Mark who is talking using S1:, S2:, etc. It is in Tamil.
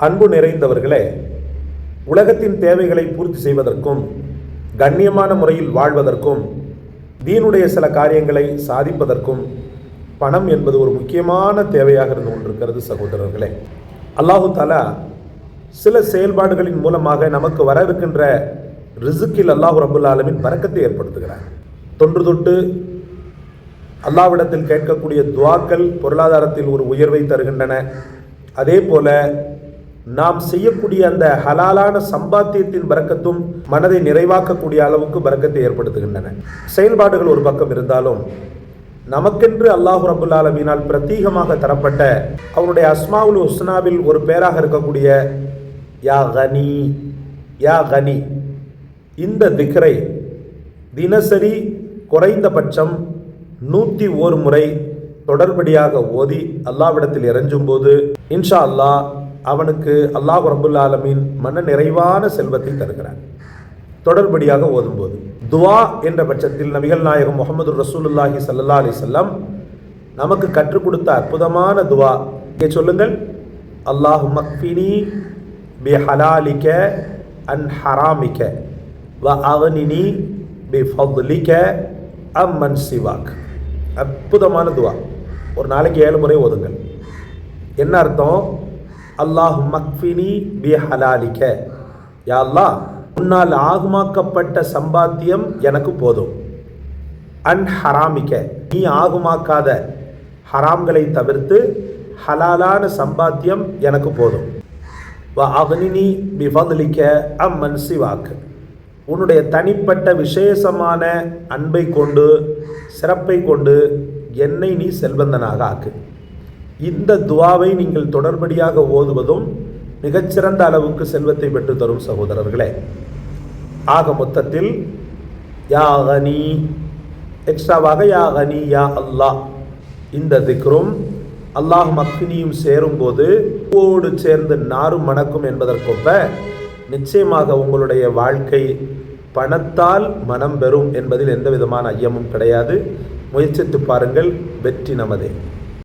S1: அன்பு நிறைந்தவர்களே உலகத்தின் தேவைகளை பூர்த்தி செய்வதற்கும் கண்ணியமான முறையில் வாழ்வதற்கும் தீனுடைய சில காரியங்களை சாதிப்பதற்கும் பணம் என்பது ஒரு முக்கியமான தேவையாக இருந்து கொண்டிருக்கிறது சகோதரர்களே. அல்லாஹு தாலா சில செயல்பாடுகளின் மூலமாக நமக்கு வர இருக்கின்ற ரிசுக்கில் அல்லாஹு ரபுல் ஆலமின் பறக்கத்தை ஏற்படுத்துகிறார். தொன்று தொட்டு அல்லாவிடத்தில் கேட்கக்கூடிய துவாக்கள் பொருளாதாரத்தில் ஒரு உயர்வை தருகின்றன. அதே போல நாம் செய்யக்கூடிய அந்த ஹலாலான சம்பாத்தியத்தின் பறக்கத்தும் மனதை நிறைவாக்கக்கூடிய அளவுக்கு பறக்கத்தை ஏற்படுத்துகின்றன. செயல்பாடுகள் ஒரு பக்கம் இருந்தாலும் நமக்கென்று அல்லாஹு ரபுல் ஆலமீனால் பிரத்யேகமாக தரப்பட்ட அவருடைய அஸ்மாவுல் உஸ்னாவில் ஒரு பேராக இருக்கக்கூடிய யா கனி யா கனி. இந்த திக்ரை தினசரி குறைந்தபட்சம் நூற்றி ஓர் முறை தொடர்படியாக ஓதி அல்லாவிடத்தில் இறைஞ்சும் போது இன்ஷா அல்லாஹ் அவனுக்கு அல்லாஹ் ரபுல் ஆலமீன் மன நிறைவான செல்வத்தை தருகிறான். தொடர்படியாக ஓதும்போது துவா என்ற பட்சத்தில் நபிகள் நாயகம் முகமது ரசூலுல்லாஹி சல்லா அலி சொல்லம் நமக்கு கற்றுக் கொடுத்த அற்புதமான துவா. இங்கே சொல்லுங்கள் அல்லாஹு மக்ஃபினி பி ஹலாலிக்க அன் ஹராமிக்க வ அவனினி பி ஃபதுலிக்க அம்மன் சிவாக். அற்புதமான துவா. ஒரு நாளைக்கு ஏழு முறை ஓதுங்கள். என்ன அர்த்தம்? அல்லாஹ் மக்ஃபினி பி ஹலாலிக்க யா அல்லாஹ் உன்னால் ஆகுமாக்கப்பட்ட சம்பாத்தியம் எனக்கு போதும். அன் ஹராமிக்க நீ ஆகுமாக்காத ஹராம்களை தவிர்த்து ஹலாலான சம்பாத்தியம் எனக்கு போதும். வ அகனினி பிஃபதுலிக்க அம்மன் சிவாக்கு உன்னுடைய தனிப்பட்ட விசேஷமான அன்பை கொண்டு சிறப்பை கொண்டு என்னை நீ செல்வந்தனாக ஆக்கு. இந்த துவாவை நீங்கள் தொடர்படியாக ஓதுவதும் மிகச்சிறந்த அளவுக்கு செல்வத்தை பெற்று தரும் சகோதரர்களே. ஆக மொத்தத்தில் யா கனி எக்ஸ்ட்ராவாக யா கனி யா அல்லாஹ். இந்த திக்ரும் அல்லாஹ் மக்கினியும் சேரும்போது பூவோடு சேர்ந்து நாரும் மணக்கும் என்பதற்கொப்ப நிச்சயமாக உங்களுடைய வாழ்க்கை பணத்தால் மனம் பெறும் என்பதில் எந்த விதமான ஐயமும் கிடையாது. முயற்சித்து பாருங்கள் வெற்றி நமதே.